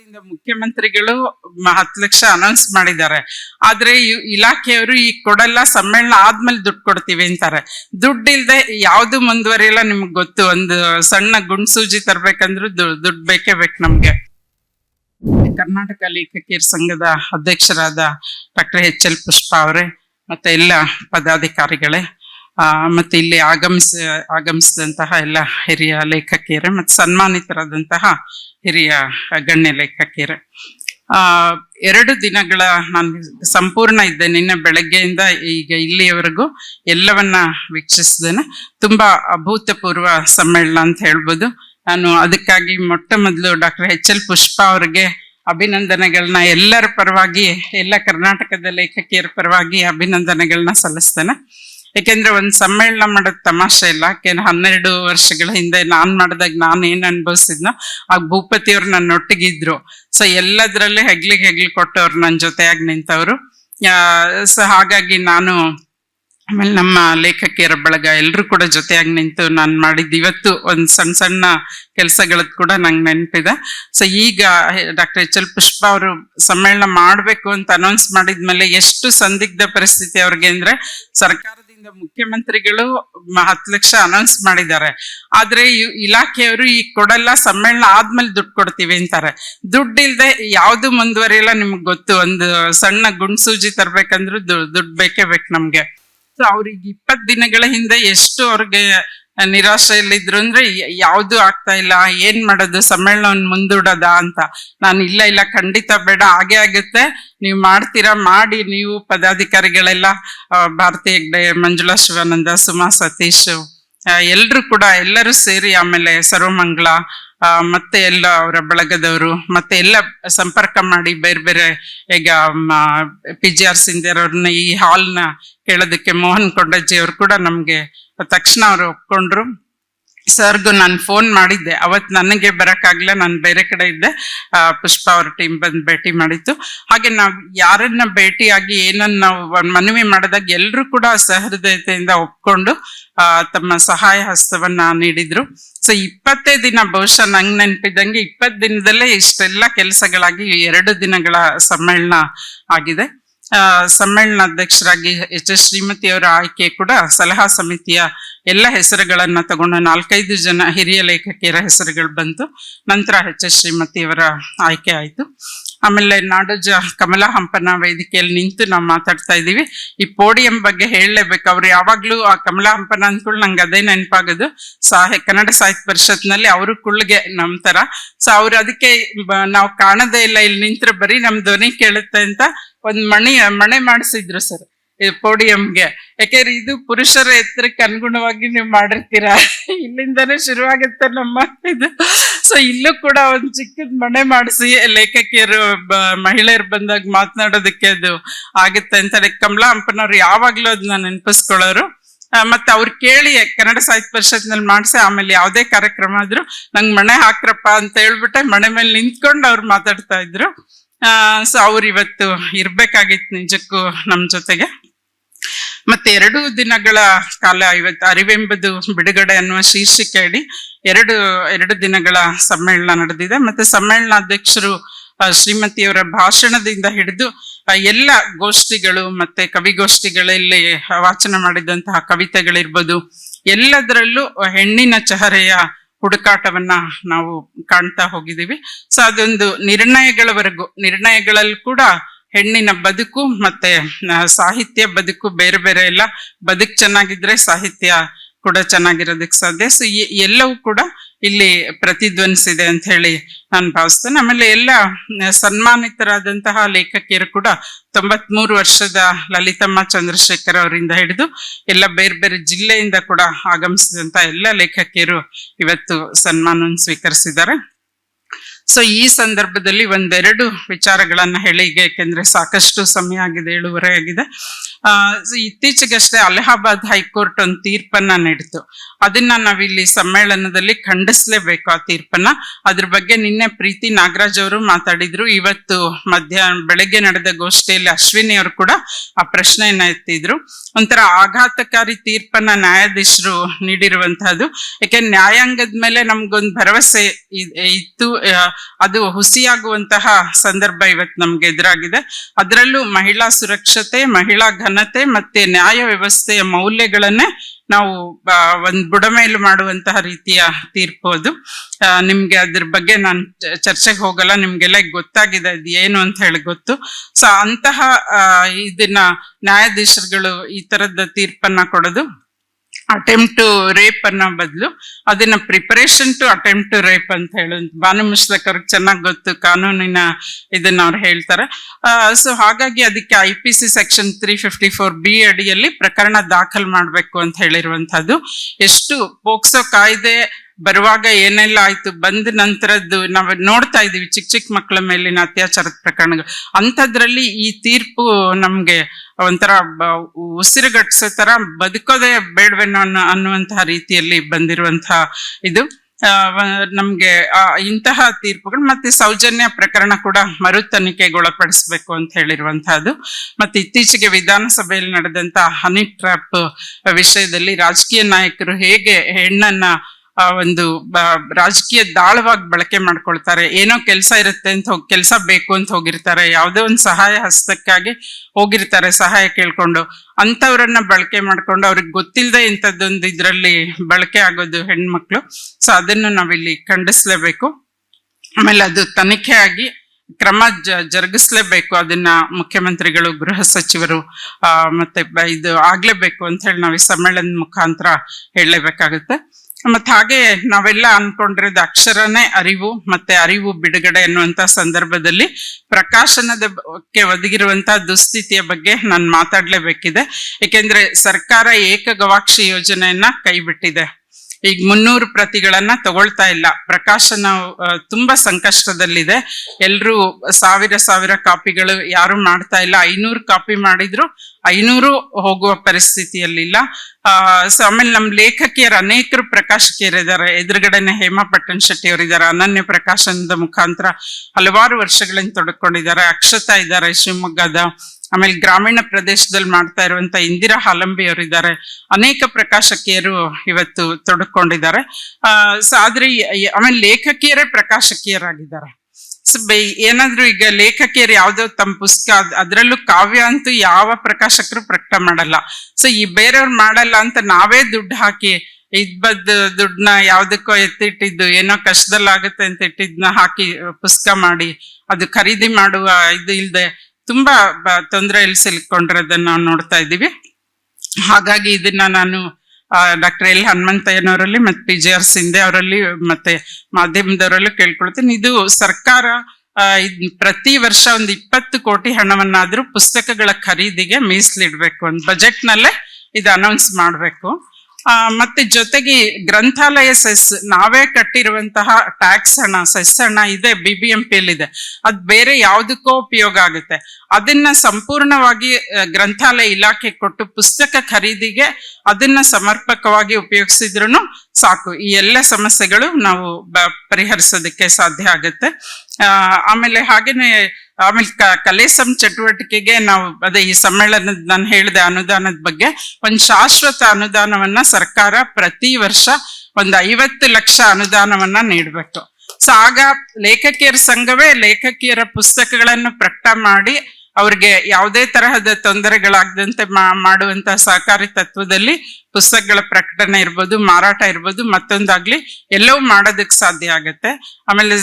ಸರ್ಕಾರದಿಂದ ಮುಖ್ಯಮಂತ್ರಿಗಳು ಹತ್ತು ಲಕ್ಷ ಅನೌನ್ಸ್ ಮಾಡಿದ್ದಾರೆ. ಆದ್ರೆ ಇಲಾಖೆಯವರು ಈ ಕೊಡಲ್ಲ, ಸಮ್ಮೇಳನ ಆದ್ಮೇಲೆ ದುಡ್ಡು ಕೊಡ್ತೀವಿ ಅಂತಾರೆ. ದುಡ್ಡು ಇಲ್ದೆ ಯಾವ್ದು ಮುಂದುವರಿಯಲ್ಲ ನಿಮ್ಗೆ ಗೊತ್ತು. ಒಂದು ಸಣ್ಣ ಗುಂಡ್ಸೂಜಿ ತರ್ಬೇಕಂದ್ರೂ ದುಡ್ಡು ಬೇಕೇ ಬೇಕು ನಮ್ಗೆ. ಕರ್ನಾಟಕ ಲೇಖಕಿಯರ ಸಂಘದ ಅಧ್ಯಕ್ಷರಾದ ಡಾಕ್ಟರ್ ಎಚ್ ಎಲ್ ಪುಷ್ಪ ಅವರೇ, ಮತ್ತೆ ಎಲ್ಲ ಪದಾಧಿಕಾರಿಗಳೇ. ಆ, ಮತ್ತೆ ಇಲ್ಲಿ ಆಗಮಿಸ ಆಗಮಿಸಿದಂತಹ ಎಲ್ಲ ಹಿರಿಯ ಲೇಖಕಿಯರ ಮತ್ತು ಸನ್ಮಾನಿತರಾದಂತಹ ಹಿರಿಯ ಗಣ್ಯ ಲೇಖಕಿಯರ. ಆ ಎರಡು ದಿನಗಳ ನಾನು ಸಂಪೂರ್ಣ ಇದ್ದೆ ನಿನ್ನೆ ಬೆಳಗ್ಗೆಯಿಂದ ಈಗ ಇಲ್ಲಿಯವರೆಗೂ ಎಲ್ಲವನ್ನ ವೀಕ್ಷಿಸಿದ್ದೇನೆ. ತುಂಬಾ ಅಭೂತಪೂರ್ವ ಸಮ್ಮೇಳನ ಅಂತ ಹೇಳ್ಬೋದು. ನಾನು ಅದಕ್ಕಾಗಿ ಮೊಟ್ಟ ಮೊದಲು ಡಾಕ್ಟರ್ ಎಚ್ ಎಲ್ ಪುಷ್ಪ ಅವರಿಗೆ ಅಭಿನಂದನೆಗಳನ್ನ ಎಲ್ಲರ ಪರವಾಗಿ ಎಲ್ಲ ಕರ್ನಾಟಕದ ಲೇಖಕಿಯರ ಪರವಾಗಿ ಅಭಿನಂದನೆಗಳನ್ನ ಸಲ್ಲಿಸ್ತೇನೆ. ಯಾಕೆಂದ್ರೆ ಒಂದ್ ಸಮ್ಮೇಳನ ಮಾಡೋದ್ ತಮಾಷೆ ಇಲ್ಲ. ಯಾಕೆಂದ್ರೆ ಹನ್ನೆರಡು ವರ್ಷಗಳ ಹಿಂದೆ ನಾನ್ ಮಾಡಿದಾಗ ನಾನು ಏನ್ ಅನ್ಭವಿಸಿದ್ನೋ ಆಗ ಭೂಪತಿ ಅವ್ರು ನನ್ನ ಒಟ್ಟಿಗಿದ್ರು ಸೊ ಎಲ್ಲದ್ರಲ್ಲಿ ಹೆಗ್ಲಿಗೆ ಹೆಗ್ಲಿ ಕೊಟ್ಟವ್ರು ನನ್ನ ಜೊತೆಯಾಗಿ ನಿಂತವ್ರು. ಸೊ ಹಾಗಾಗಿ ನಾನು ಆಮೇಲೆ ನಮ್ಮ ಲೇಖಕಿಯರ ಬಳಗ ಎಲ್ಲರೂ ಕೂಡ ಜೊತೆಯಾಗಿ ನಿಂತು ನಾನು ಮಾಡಿದ್ದು ಇವತ್ತು ಒಂದ್ ಸಣ್ಣ ಸಣ್ಣ ಕೆಲಸಗಳದ್ದು ಕೂಡ ನಂಗೆ ನೆನಪಿದೆ. ಸೊ ಈಗ ಡಾಕ್ಟರ್ ಎಚ್ ಎಲ್ ಪುಷ್ಪ ಅವರು ಸಮ್ಮೇಳನ ಮಾಡ್ಬೇಕು ಅಂತ ಅನೌನ್ಸ್ ಮಾಡಿದ್ಮೇಲೆ ಎಷ್ಟು ಸಂದಿಗ್ಧ ಪರಿಸ್ಥಿತಿ ಅವ್ರಿಗೆ ಅಂದ್ರೆ ಸರ್ಕಾರದಿಂದ ಮುಖ್ಯಮಂತ್ರಿಗಳು ಹತ್ತು ಲಕ್ಷ ಅನೌನ್ಸ್ ಮಾಡಿದ್ದಾರೆ. ಆದ್ರೆ ಇಲಾಖೆಯವರು ಈ ಕೊಡಲ್ಲ, ಸಮ್ಮೇಳನ ಆದ್ಮೇಲೆ ದುಡ್ಡು ಕೊಡ್ತೀವಿ ಅಂತಾರೆ. ದುಡ್ಡು ಇಲ್ದೆ ಯಾವ್ದು ಮುಂದುವರಿಯಲ್ಲ ನಿಮ್ಗೆ ಗೊತ್ತು. ಒಂದು ಸಣ್ಣ ಗುಂಡ್ಸೂಜಿ ತರ್ಬೇಕಂದ್ರೂ ದುಡ್ಡು ಬೇಕೇ ಬೇಕು ನಮ್ಗೆ. ಸೊ ಅವ್ರಿಗೆ ಇಪ್ಪತ್ತು ದಿನಗಳ ಹಿಂದೆ ಎಷ್ಟು ಅವ್ರಿಗೆ ನಿರಾಶೆಯಲ್ಲಿದ್ರು ಅಂದ್ರೆ ಯಾವುದು ಆಗ್ತಾ ಇಲ್ಲ. ಏನ್ ಮಾಡೋದು? ಸಮ್ಮೇಳನ ಮುಂದೂಡದ ಅಂತ. ನಾನು ಇಲ್ಲ ಇಲ್ಲ, ಖಂಡಿತ ಬೇಡ. ಹಾಗೆ ಆಗುತ್ತೆ. ನೀವು ಮಾಡ್ತೀರಾ? ಮಾಡಿ. ನೀವು ಪದಾಧಿಕಾರಿಗಳೆಲ್ಲ ಭಾರತೀಯ ಭಾರತಿ ಹೆಗ್ಡೆ ಮಂಜುಳಾ ಶಿವಾನಂದ, ಸುಮಾ ಸತೀಶ್ ಎಲ್ರು ಕೂಡ ಎಲ್ಲರೂ ಸೇರಿ ಆಮೇಲೆ ಸರ್ವಮಂಗಳ ಮತ್ತೆ ಎಲ್ಲ ಅವರ ಬಳಗದವರು, ಮತ್ತೆ ಎಲ್ಲ ಸಂಪರ್ಕ ಮಾಡಿ ಬೇರೆ ಬೇರೆ, ಈಗ ಪಿ ಜಿ ಆರ್ ಸಿಂಧೇರ್ ಅವ್ರನ್ನ ಈ ಹಾಲ್ನ ಕೇಳೋದಕ್ಕೆ ಮೋಹನ್ ಕೊಂಡಜ್ಜಿ ಅವರು ಕೂಡ ನಮ್ಗೆ ತಕ್ಷಣ ಅವ್ರು ಒಪ್ಕೊಂಡ್ರು ಸರ್ಗೂ ನಾನು ಫೋನ್ ಮಾಡಿದ್ದೆ. ಅವತ್ತು ನನಗೆ ಬರೋಕ್ಕಾಗಲಿಲ್ಲ, ನಾನು ಬೇರೆ ಕಡೆ ಇದ್ದೆ. ಪುಷ್ಪ ಅವ್ರ ಟೀಮ್ ಬಂದು ಭೇಟಿ ಮಾಡಿತ್ತು. ಹಾಗೆ ನಾವು ಯಾರನ್ನ ಭೇಟಿಯಾಗಿ ಏನನ್ನ ನಾವು ಮನವಿ ಮಾಡಿದಾಗ ಎಲ್ಲರೂ ಕೂಡ ಸಹೃದಯತೆಯಿಂದ ಒಪ್ಕೊಂಡು ತಮ್ಮ ಸಹಾಯ ಹಸ್ತವನ್ನ ನೀಡಿದ್ರು. ಸೊ ಇಪ್ಪತ್ತೇ ದಿನ ಬಹುಶಃ ನಂಗೆ ನೆನಪಿದ್ದಂಗೆ ಇಪ್ಪತ್ತು ದಿನದಲ್ಲೇ ಇಷ್ಟೆಲ್ಲ ಕೆಲಸಗಳಾಗಿ ಎರಡು ದಿನಗಳ ಸಮ್ಮೇಳನ ಆಗಿದೆ. ಸಮ್ಮೇಳನ ಅಧ್ಯಕ್ಷರಾಗಿ ಎಚ್ ಎಸ್ ಶ್ರೀಮತಿ ಅವರ ಆಯ್ಕೆ ಕೂಡ ಸಲಹಾ ಸಮಿತಿಯ ಎಲ್ಲ ಹೆಸರುಗಳನ್ನ ತಗೊಂಡು ನಾಲ್ಕೈದು ಜನ ಹಿರಿಯ ಲೇಖಕಿಯರ ಹೆಸರುಗಳು ಬಂತು. ನಂತರ ಎಚ್ ಎಸ್ ಶ್ರೀಮತಿ ಅವರ ಆಯ್ಕೆ ಆಯ್ತು. ಆಮೇಲೆ ನಾಡೋಜ ಕಮಲಾ ಹಂಪನ ವೇದಿಕೆಯಲ್ಲಿ ನಿಂತು ನಾವು ಮಾತಾಡ್ತಾ ಇದೀವಿ ಈ ಪೋಡಿಯಂ ಬಗ್ಗೆ ಹೇಳಲೇಬೇಕು. ಅವ್ರು ಯಾವಾಗ್ಲೂ ಆ ಕಮಲಾ ಹಂಪನ ಅಂದ್ಕೊಂಡು ನಂಗೆ ಅದೇ ನೆನಪಾಗೋದು. ಸಾಹಿ ಕನ್ನಡ ಸಾಹಿತ್ಯ ಪರಿಷತ್ನಲ್ಲಿ ಅವರು ಕುಳ್ಳಿಗೆ ನಮ್ಮ ತರ ಸೊ, ಅವ್ರು ಅದಕ್ಕೆ ನಾವು ಕಾಣದೇ ಇಲ್ಲ, ಇಲ್ಲಿ ನಿಂತ್ರೆ ಬರೀ ನಮ್ ಧ್ವನಿ ಕೇಳುತ್ತೆ ಅಂತ ಒಂದ್ ಮಣಿ, ಮಣೆ ಮಾಡಿಸಿದ್ರು ಸರ್ ಪೋಡಿಯಂಗೆ ಯಾಕೆಂದ್ರೆ ಇದು ಪುರುಷರ ಎತ್ತರಕ್ಕೆ ಅನುಗುಣವಾಗಿ ನೀವು ಮಾಡಿರ್ತೀರಾ? ಇಲ್ಲಿಂದಾನೇ ಶುರುವಾಗುತ್ತೆ ನಮ್ಮ ಇದು. ಸೊ ಇಲ್ಲೂ ಕೂಡ ಒಂದ್ ಚಿಕ್ಕದ್ ಮಣೆ ಮಾಡಿಸಿ, ಲೇಖಕಿಯರು ಮಹಿಳೆಯರು ಬಂದಾಗ ಮಾತನಾಡೋದಕ್ಕೆ ಅದು ಆಗುತ್ತೆ ಅಂತ ಕಮಲಾ ಹಂಪನವ್ರು ಯಾವಾಗ್ಲೂ ಅದನ್ನ ನೆನಪಿಸ್ಕೊಳ್ಳೋರು. ಮತ್ತೆ ಅವ್ರು ಕೇಳಿ ಕನ್ನಡ ಸಾಹಿತ್ಯ ಪರಿಷತ್ನಲ್ಲಿ ಮಾಡಿಸಿ, ಆಮೇಲೆ ಯಾವುದೇ ಕಾರ್ಯಕ್ರಮ ಆದ್ರೂ ನಂಗೆ ಮಣೆ ಹಾಕ್ರಪ್ಪ ಅಂತ ಹೇಳ್ಬಿಟ್ಟೆ, ಮಣೆ ಮೇಲೆ ನಿಂತ್ಕೊಂಡು ಅವ್ರು ಮಾತಾಡ್ತಾ ಇದ್ರು. ಸೊ ಅವ್ರು ಇವತ್ತು ಇರ್ಬೇಕಾಗಿತ್ತು ನಿಜಕ್ಕೂ ನಮ್ ಜೊತೆಗೆ. ಮತ್ತೆ ಎರಡು ದಿನಗಳ ಕಾಲ ಇವತ್ತು ಅರಿವೆಂಬುದು ಬಿಡುಗಡೆ ಅನ್ನುವ ಶೀರ್ಷಿಕೆ ಎರಡು ಎರಡು ದಿನಗಳ ಸಮ್ಮೇಳನ ನಡೆದಿದೆ. ಮತ್ತೆ ಸಮ್ಮೇಳನಾಧ್ಯಕ್ಷರು ಶ್ರೀಮತಿಯವರ ಭಾಷಣದಿಂದ ಹಿಡಿದು ಎಲ್ಲ ಗೋಷ್ಠಿಗಳು ಮತ್ತೆ ಕವಿಗೋಷ್ಠಿಗಳಲ್ಲಿ ವಾಚನ ಮಾಡಿದಂತಹ ಕವಿತೆಗಳಿರ್ಬೋದು, ಎಲ್ಲದರಲ್ಲೂ ಹೆಣ್ಣಿನ ಚಹರೆಯ ಹುಡುಕಾಟವನ್ನ ನಾವು ಕಾಣ್ತಾ ಹೋಗಿದ್ದೀವಿ. ಸೊ ಅದೊಂದು ನಿರ್ಣಯಗಳವರೆಗೂ, ನಿರ್ಣಯಗಳಲ್ಲಿ ಕೂಡ ಹೆಣ್ಣಿನ ಬದುಕು ಮತ್ತೆ ಸಾಹಿತ್ಯ ಬದುಕು ಬೇರೆ ಬೇರೆ ಎಲ್ಲ ಬದುಕು ಚೆನ್ನಾಗಿದ್ರೆ ಸಾಹಿತ್ಯ ಕೂಡ ಚೆನ್ನಾಗಿರೋದಕ್ಕೆ ಸಾಧ್ಯ. ಸೊ ಎಲ್ಲವೂ ಕೂಡ ಇಲ್ಲಿ ಪ್ರತಿಧ್ವನಿಸಿದೆ ಅಂತ ಹೇಳಿ ನಾನು ಭಾವಿಸ್ತೇನೆ. ಆಮೇಲೆ ಎಲ್ಲ ಸನ್ಮಾನಿತರಾದಂತಹ ಲೇಖಕಿಯರು ಕೂಡ ತೊಂಬತ್ಮೂರು ವರ್ಷದ ಲಲಿತಮ್ಮ ಚಂದ್ರಶೇಖರ್ ಅವರಿಂದ ಹಿಡಿದು ಎಲ್ಲ ಬೇರೆ ಬೇರೆ ಜಿಲ್ಲೆಯಿಂದ ಕೂಡ ಆಗಮಿಸಿದಂತ ಎಲ್ಲ ಲೇಖಕಿಯರು ಇವತ್ತು ಸನ್ಮಾನವನ್ನು ಸ್ವೀಕರಿಸಿದ್ದಾರೆ. ಸೊ ಈ ಸಂದರ್ಭದಲ್ಲಿ ಒಂದೆರಡು ವಿಚಾರಗಳನ್ನ ಹೇಳಿ ಈಗ ಸಾಕಷ್ಟು ಸಮಯ ಆಗಿದೆ, ಏಳುವರೆ ಆಗಿದೆ. ಇತ್ತೀಚೆಗಷ್ಟೇ ಅಲಹಾಬಾದ್ ಹೈಕೋರ್ಟ್ ಒಂದು ತೀರ್ಪನ್ನ ನೀಡಿತು. ಅದನ್ನ ನಾವಿಲ್ಲಿ ಸಮ್ಮೇಳನದಲ್ಲಿ ಖಂಡಿಸ್ಲೇಬೇಕು ಆ ತೀರ್ಪನ್ನ. ಅದ್ರ ಬಗ್ಗೆ ನಿನ್ನೆ ಪ್ರೀತಿ ನಾಗರಾಜ್ ಅವರು ಮಾತಾಡಿದ್ರು. ಇವತ್ತು ಮಧ್ಯಾಹ್ನ, ಬೆಳಗ್ಗೆ ನಡೆದ ಗೋಷ್ಠಿಯಲ್ಲಿ ಅಶ್ವಿನಿ ಅವರು ಕೂಡ ಆ ಪ್ರಶ್ನೆಯನ್ನ ಎತ್ತಿದ್ರು. ಒಂಥರ ಆಘಾತಕಾರಿ ತೀರ್ಪನ್ನ ನ್ಯಾಯಾಧೀಶರು ನೀಡಿರುವಂತಹದ್ದು. ಯಾಕೆ, ನ್ಯಾಯಾಂಗದ ಮೇಲೆ ನಮ್ಗೊಂದು ಭರವಸೆ ಇತ್ತು. ಅದು ಹುಸಿಯಾಗುವಂತಹ ಸಂದರ್ಭ ಇವತ್ತು ನಮ್ಗೆ ಎದುರಾಗಿದೆ. ಅದರಲ್ಲೂ ಮಹಿಳಾ ಸುರಕ್ಷತೆ, ಮಹಿಳಾ ಘನತೆ ಮತ್ತೆ ನ್ಯಾಯ ವ್ಯವಸ್ಥೆಯ ಮೌಲ್ಯಗಳನ್ನೇ ನಾವು ಒಂದು ಬುಡಮೇಲು ಮಾಡುವಂತಹ ರೀತಿಯ ತೀರ್ಪು ಅದು. ನಿಮ್ಗೆ ಅದ್ರ ಬಗ್ಗೆ ನಾನು ಚರ್ಚೆಗೆ ಹೋಗಲ್ಲ, ನಿಮ್ಗೆಲ್ಲ ಗೊತ್ತಾಗಿದೆ ಅದು ಏನು ಅಂತ ಹೇಳಿ ಗೊತ್ತು. ಸೊ, ಅಂತಹ ಇದನ್ನ ನ್ಯಾಯಾಧೀಶರುಗಳು ಈ ತರದ ತೀರ್ಪನ್ನ ಕೊಡೋದು ಅಟೆಂಪ್ಟ್ ಟು ರೇಪ್ ಅನ್ನೋ ಬದಲು ಅದನ್ನ preparation to attempt to rape ಅಂತ ಹೇಳೋದು. ಭಾನು ಮುಷ್ಲಕ್ ಚೆನ್ನಾಗಿ ಗೊತ್ತು ಕಾನೂನಿನ ಇದನ್ನ ಅವ್ರು ಹೇಳ್ತಾರೆ. ಸೊ ಹಾಗಾಗಿ ಅದಕ್ಕೆ I P C section three fifty four B ಅಡಿಯಲ್ಲಿ ಪ್ರಕರಣ ದಾಖಲು ಮಾಡಬೇಕು ಅಂತ ಹೇಳಿರುವಂತಹದ್ದು ಎಷ್ಟು ಪೋಕ್ಸೋ ಕಾಯ್ದೆ ಬರುವಾಗ ಏನೆಲ್ಲ ಆಯ್ತು? ಬಂದ ನಂತರದ್ದು ನಾವು ನೋಡ್ತಾ ಇದೀವಿ ಚಿಕ್ಕ ಚಿಕ್ಕ ಮಕ್ಕಳ ಮೇಲಿನ ಅತ್ಯಾಚಾರದ ಪ್ರಕರಣಗಳು. ಅಂಥದ್ರಲ್ಲಿ ಈ ತೀರ್ಪು ನಮ್ಗೆ ಒಂಥರ ಉಸಿರುಗಟ್ಟಿಸೋ ತರ ಬದುಕೋದೇ ಬೇಡವೇನೋ ಅನ್ನೋ, ಅನ್ನುವಂತಹ ರೀತಿಯಲ್ಲಿ ಬಂದಿರುವಂತಹ ಇದು. ನಮ್ಗೆ ಇಂತಹ ತೀರ್ಪುಗಳು ಮತ್ತೆ ಸೌಜನ್ಯ ಪ್ರಕರಣ ಕೂಡ ಮರು ತನಿಖೆಗೊಳಪಡಿಸಬೇಕು ಅಂತ ಹೇಳಿರುವಂತಹದ್ದು. ಮತ್ತೆ ಇತ್ತೀಚೆಗೆ ವಿಧಾನಸಭೆಯಲ್ಲಿ ನಡೆದಂತ ಹನಿ ಟ್ರ್ಯಾಪ್ ವಿಷಯದಲ್ಲಿ ರಾಜಕೀಯ ನಾಯಕರು ಹೇಗೆ ಹೆಣ್ಣನ್ನ ಆ ಒಂದು ರಾಜಕೀಯ ದಾಳವಾಗಿ ಬಳಕೆ ಮಾಡ್ಕೊಳ್ತಾರೆ. ಏನೋ ಕೆಲಸ ಇರುತ್ತೆ ಅಂತ ಹೋಗಿ, ಕೆಲಸ ಬೇಕು ಅಂತ ಹೋಗಿರ್ತಾರೆ. ಯಾವುದೋ ಒಂದು ಸಹಾಯ ಹಸ್ತಕ್ಕಾಗಿ ಹೋಗಿರ್ತಾರೆ, ಸಹಾಯ ಕೇಳ್ಕೊಂಡು. ಅಂಥವ್ರನ್ನ ಬಳಕೆ ಮಾಡ್ಕೊಂಡು ಅವ್ರಿಗೆ ಗೊತ್ತಿಲ್ಲದೆ ಇಂಥದ್ದೊಂದು ಇದರಲ್ಲಿ ಬಳಕೆ ಆಗೋದು ಹೆಣ್ಮಕ್ಳು. ಸೊ ಅದನ್ನು ನಾವಿಲ್ಲಿ ಖಂಡಿಸ್ಲೇಬೇಕು. ಆಮೇಲೆ ಅದು ತನಿಖೆ ಆಗಿ ಕ್ರಮ ಜ, ಜರುಗಿಸ್ಲೇಬೇಕು. ಅದನ್ನ ಮುಖ್ಯಮಂತ್ರಿಗಳು, ಗೃಹ ಸಚಿವರು ಮತ್ತೆ ಇದು ಆಗ್ಲೇಬೇಕು ಅಂತ ಹೇಳಿ ನಾವು ಈ ಸಮ್ಮೇಳನದ ಮುಖಾಂತರ ಹೇಳಲೇಬೇಕಾಗುತ್ತೆ. ಮತ್ತೆ ಹಾಗೆ ನಾವೆಲ್ಲ ಅನ್ಕೊಂಡಿರೋದು ಅಕ್ಷರನೇ ಅರಿವು ಮತ್ತೆ ಅರಿವು ಬಿಡುಗಡೆ ಅನ್ನುವಂತ ಸಂದರ್ಭದಲ್ಲಿ ಪ್ರಕಾಶನದ ಬಗ್ಗೆ ಒದಗಿರುವಂತಹ ದುಸ್ಥಿತಿಯ ಬಗ್ಗೆ ನಾನು ಮಾತಾಡ್ಲೇಬೇಕಿದೆ. ಏಕೆಂದ್ರೆ ಸರ್ಕಾರ ಏಕ ಗವಾಕ್ಷಿ ಯೋಜನೆಯನ್ನ ಕೈ ಬಿಟ್ಟಿದೆ ಈಗ ಮುನ್ನೂರು ಪ್ರತಿಗಳನ್ನ ತಗೊಳ್ತಾ ಇಲ್ಲ. ಪ್ರಕಾಶನ ತುಂಬಾ ಸಂಕಷ್ಟದಲ್ಲಿದೆ. ಎಲ್ರು ಸಾವಿರ ಸಾವಿರ ಕಾಪಿಗಳು ಯಾರು ಮಾಡ್ತಾ ಇಲ್ಲ. ಐನೂರು ಕಾಪಿ ಮಾಡಿದ್ರು ಐನೂರು ಹೋಗುವ ಪರಿಸ್ಥಿತಿಯಲ್ಲಿಲ್ಲ. ಆ, ಸೊ, ಆಮೇಲೆ ನಮ್ ಲೇಖಕಿಯರು ಅನೇಕರು ಪ್ರಕಾಶಕಿಯರಿದ್ದಾರೆ. ಎದುರುಗಡೆನೆ ಹೇಮಾ ಪಟ್ಟಣ ಶೆಟ್ಟಿ ಅವರಿದ್ದಾರೆ ಅನನ್ಯ ಪ್ರಕಾಶನದ ಮುಖಾಂತರ ಹಲವಾರು ವರ್ಷಗಳಿಂದ ತೊಡಕೊಂಡಿದ್ದಾರೆ. ಅಕ್ಷತಾ ಇದ್ದಾರೆ. ಶಿವಮೊಗ್ಗದ ಆಮೇಲೆ ಗ್ರಾಮೀಣ ಪ್ರದೇಶದಲ್ಲಿ ಮಾಡ್ತಾ ಇರುವಂತ ಇಂದಿರಾ ಹಾಲಂಬಿ ಅವರಿದ್ದಾರೆ ಅನೇಕ ಪ್ರಕಾಶಕಿಯರು ಇವತ್ತು ತೊಡಕೊಂಡಿದ್ದಾರೆ. ಆದ್ರೆ ಆಮೇಲೆ ಲೇಖಕಿಯರೇ ಪ್ರಕಾಶಕಿಯರಾಗಿದ್ದಾರೆ. ಏನಾದ್ರೂ ಈಗ ಲೇಖಕಿಯರು ಯಾವ್ದೋ ತಮ್ಮ ಪುಸ್ತಕ ಅದ್- ಅದ್ರಲ್ಲೂ ಕಾವ್ಯ ಅಂತೂ ಯಾವ ಪ್ರಕಾಶಕರು ಪ್ರಕಟ ಮಾಡಲ್ಲ. ಸೊ, ಈ ಬೇರೆಯವ್ರು ಮಾಡಲ್ಲ ಅಂತ ನಾವೇ ದುಡ್ಡು ಹಾಕಿ, ಇದ್ ಬದ್ ದುಡ್ಡನ್ನ ಯಾವ್ದಕ್ಕೋ ಎತ್ತಿಟ್ಟಿದ್ದು, ಏನೋ ಕಷ್ಟದಲ್ಲಾಗುತ್ತೆ ಅಂತ ಇಟ್ಟಿದ್ನ ಹಾಕಿ ಪುಸ್ತಕ ಮಾಡಿ, ಅದು ಖರೀದಿ ಮಾಡುವ ಇದು ಇಲ್ದೆ ತುಂಬಾ ತೊಂದರೆಯಲ್ಲಿ ಸಿಲ್ಕೊಂಡಿರೋದನ್ನ ನಾವು ನೋಡ್ತಾ ಇದ್ದೀವಿ. ಹಾಗಾಗಿ ಇದನ್ನ ನಾನು ಡಾಕ್ಟರ್ ಎಲ್ ಹನುಮಂತಯ್ಯನವರಲ್ಲಿ ಮತ್ತೆ ಪಿ ಜೆ ಆರ್ ಸಿಂಧೆ ಅವರಲ್ಲಿ ಮತ್ತೆ ಮಾಧ್ಯಮದವರಲ್ಲೂ ಕೇಳ್ಕೊಳ್ತೀನಿ. ಇದು ಸರ್ಕಾರ ಪ್ರತಿ ವರ್ಷ ಒಂದು ಇಪ್ಪತ್ತು ಕೋಟಿ ಹಣವನ್ನಾದ್ರೂ ಪುಸ್ತಕಗಳ ಖರೀದಿಗೆ ಮೀಸಲಿಡ್ಬೇಕು ಒಂದು ಬಜೆಟ್ನಲ್ಲೇ ಇದು ಅನೌನ್ಸ್ ಮಾಡ್ಬೇಕು. ಆ, ಮತ್ತೆ ಜೊತೆಗೆ ಗ್ರಂಥಾಲಯ ಸೆಸ್ ನಾವೇ ಕಟ್ಟಿರುವಂತಹ ಟ್ಯಾಕ್ಸ್ ಹಣ ಸೆಸ್ ಹಣ ಇದೆ ಬಿ ಬಿ ಎಂ ಇದೆ. ಅದ್ ಬೇರೆ ಯಾವುದಕ್ಕೋ ಉಪಯೋಗ ಆಗುತ್ತೆ. ಅದನ್ನ ಸಂಪೂರ್ಣವಾಗಿ ಗ್ರಂಥಾಲಯ ಇಲಾಖೆ ಕೊಟ್ಟು ಪುಸ್ತಕ ಖರೀದಿಗೆ ಅದನ್ನ ಸಮರ್ಪಕವಾಗಿ ಉಪಯೋಗಿಸಿದ್ರು ಸಾಕು. ಈ ಎಲ್ಲ ಸಮಸ್ಯೆಗಳು ನಾವು ಪರಿಹರಿಸೋದಕ್ಕೆ ಸಾಧ್ಯ ಆಗುತ್ತೆ. ಆಮೇಲೆ ಹಾಗೇನೆ ಆಮೇಲೆ ಕ- ಕಲೆ ಸಂ ಚಟುವಟಿಕೆಗೆ ನಾವು ಅದೇ ಈ ಸಮ್ಮೇಳನದ ನಾನು ಹೇಳಿದೆ ಅನುದಾನದ ಬಗ್ಗೆ, ಒಂದು ಶಾಶ್ವತ ಅನುದಾನವನ್ನ ಸರ್ಕಾರ ಪ್ರತಿ ವರ್ಷ ಒಂದು ಐವತ್ತು ಲಕ್ಷ ಅನುದಾನವನ್ನ ನೀಡಬೇಕು. ಸೊ ಆಗ ಲೇಖಕಿಯರ ಸಂಘವೇ ಲೇಖಕಿಯರ ಪುಸ್ತಕಗಳನ್ನು ಪ್ರಕಟ ಮಾಡಿ ಅವ್ರಿಗೆ ಯಾವುದೇ ತರಹದ ತೊಂದರೆಗಳಾಗದಂತೆ ಮಾಡುವಂತ ಸಹಕಾರಿ ತತ್ವದಲ್ಲಿ ಪುಸ್ತಕಗಳ ಪ್ರಕಟಣೆ ಇರ್ಬೋದು, ಮಾರಾಟ ಇರ್ಬೋದು, ಮತ್ತೊಂದಾಗ್ಲಿ ಎಲ್ಲವೂ ಮಾಡೋದಕ್ಕೆ ಸಾಧ್ಯ ಆಗುತ್ತೆ. ಆಮೇಲೆ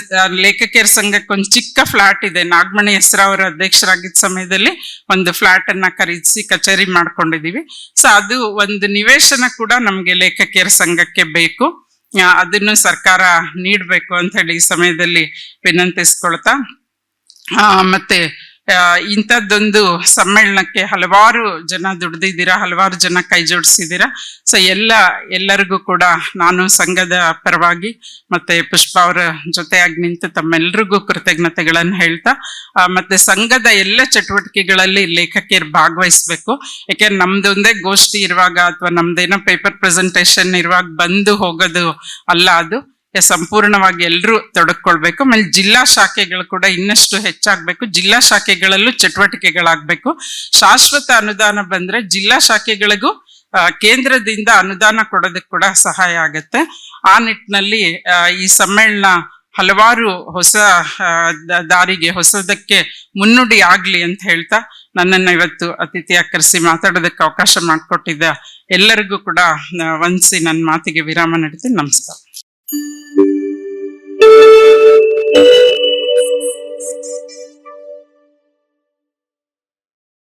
ಲೇಖಕಿಯರ ಸಂಘಕ್ಕೆ ಒಂದು ಚಿಕ್ಕ ಫ್ಲಾಟ್ ಇದೆ. ನಾಗಮಣಿ ಹೆಸರು ಅವರ ಅಧ್ಯಕ್ಷರಾಗಿದ್ದ ಸಮಯದಲ್ಲಿ ಒಂದು ಫ್ಲಾಟ್ ಅನ್ನ ಖರೀದಿಸಿ ಕಚೇರಿ ಮಾಡ್ಕೊಂಡಿದೀವಿ ಸೊ, ಅದು ಒಂದು ನಿವೇಶನ ಕೂಡ ನಮ್ಗೆ ಲೇಖಕಿಯರ ಸಂಘಕ್ಕೆ ಬೇಕು. ಅದನ್ನು ಸರ್ಕಾರ ನೀಡಬೇಕು ಅಂತ ಹೇಳಿ ಈ ಸಮಯದಲ್ಲಿ ವಿನಂತಿಸ್ಕೊಳ್ತಾ ಮತ್ತೆ ಇಂಥದ್ದೊಂದು ಸಮ್ಮೇಳನಕ್ಕೆ ಹಲವಾರು ಜನ ದುಡ್ದಿದ್ದೀರಾ, ಹಲವಾರು ಜನ ಕೈ ಜೋಡಿಸಿದ್ದೀರಾ. ಸೊ ಎಲ್ಲ, ಎಲ್ಲರಿಗೂ ಕೂಡ ನಾನು ಸಂಘದ ಪರವಾಗಿ ಮತ್ತೆ ಪುಷ್ಪ ಅವರ ಜೊತೆಯಾಗಿ ನಿಂತು ತಮ್ಮೆಲ್ಲರಿಗೂ ಕೃತಜ್ಞತೆಗಳನ್ನು ಹೇಳ್ತಾ ಮತ್ತೆ ಸಂಘದ ಎಲ್ಲ ಚಟುವಟಿಕೆಗಳಲ್ಲಿ ಲೇಖಕಿಯರು ಭಾಗವಹಿಸ್ಬೇಕು. ಯಾಕೆಂದ್ರೆ ನಮ್ದೊಂದೇ ಗೋಷ್ಠಿ ಇರುವಾಗ ಅಥವಾ ನಮ್ದೇನೋ ಪೇಪರ್ ಪ್ರೆಸೆಂಟೇಶನ್ ಇರುವಾಗ ಬಂದು ಹೋಗೋದು ಅಲ್ಲ ಅದು. ಸಂಪೂರ್ಣವಾಗಿ ಎಲ್ಲರೂ ತೊಡಕೊಳ್ಬೇಕು. ಆಮೇಲೆ ಜಿಲ್ಲಾ ಶಾಖೆಗಳು ಕೂಡ ಇನ್ನಷ್ಟು ಹೆಚ್ಚಾಗಬೇಕು. ಜಿಲ್ಲಾ ಶಾಖೆಗಳಲ್ಲೂ ಚಟುವಟಿಕೆಗಳಾಗಬೇಕು. ಶಾಶ್ವತ ಅನುದಾನ ಬಂದ್ರೆ ಜಿಲ್ಲಾ ಶಾಖೆಗಳಿಗೂ ಕೇಂದ್ರದಿಂದ ಅನುದಾನ ಕೊಡೋದಕ್ಕೆ ಕೂಡ ಸಹಾಯ ಆಗತ್ತೆ. ಆ ನಿಟ್ಟಿನಲ್ಲಿ ಈ ಸಮ್ಮೇಳನ ಹಲವಾರು ಹೊಸ ದಾರಿಗೆ ಹೊಸದಕ್ಕೆ ಮುನ್ನುಡಿ ಆಗ್ಲಿ ಅಂತ ಹೇಳ್ತಾ ನನ್ನನ್ನು ಇವತ್ತು ಅತಿಥಿ ಕರೆಸಿ ಮಾತಾಡೋದಕ್ಕೆ ಅವಕಾಶ ಮಾಡಿಕೊಟ್ಟಿದ್ದ ಎಲ್ಲರಿಗೂ ಕೂಡ ಆ, ವಂದಿಸಿ ನನ್ನ ಮಾತಿಗೆ ವಿರಾಮ ನೀಡ್ತೀನಿ. ನಮಸ್ಕಾರ. Thank you.